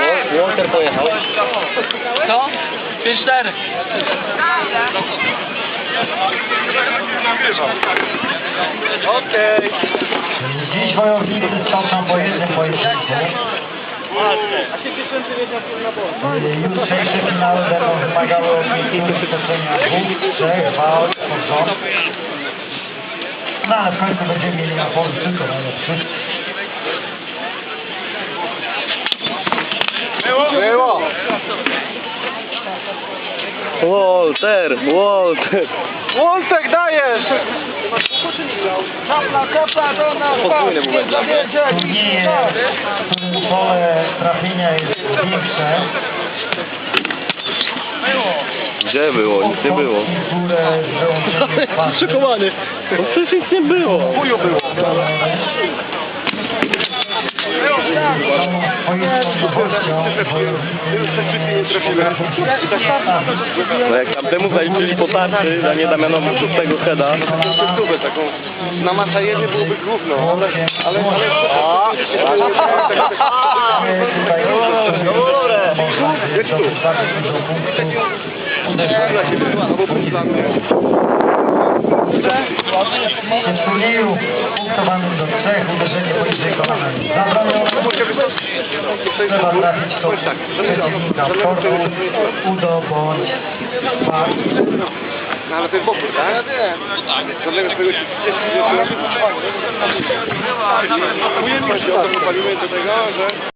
Nie! Walter pojechał. Co? 5-4. Okej. Dziś wojownicy stoczą po jednym pojedynku. Jutrzejsze finały będą wymagały obiektywnego stoczenia dwóch, trzech walk pod rząd. No ale w końcu będziemy mieli na polu tylko najlepszych. Było. Walter, Walter. Woltek dajesz! Kapla, kapla, do nas! Podwójny Nie zabierze! Turnieje, pole trafienia jest większe. Gdzie było? Nic nie było. W No przecież nic nie było. Chuju było. No jak tamtemu zaliczyli po tarczy, a nie Damianowi szóstego heada. Stówę taką. Na maczajenie byłoby gówno, ale... ale, ale... W turnieju punktowanym do trzech uderzenie poniżej kolana jest. Trzeba trafić to przeciwnika sportu, udo bądź spark. No ale to jest boku, tak? Żadnego swojego się nie zrobił. Ujemność o to popalimy do tego, że...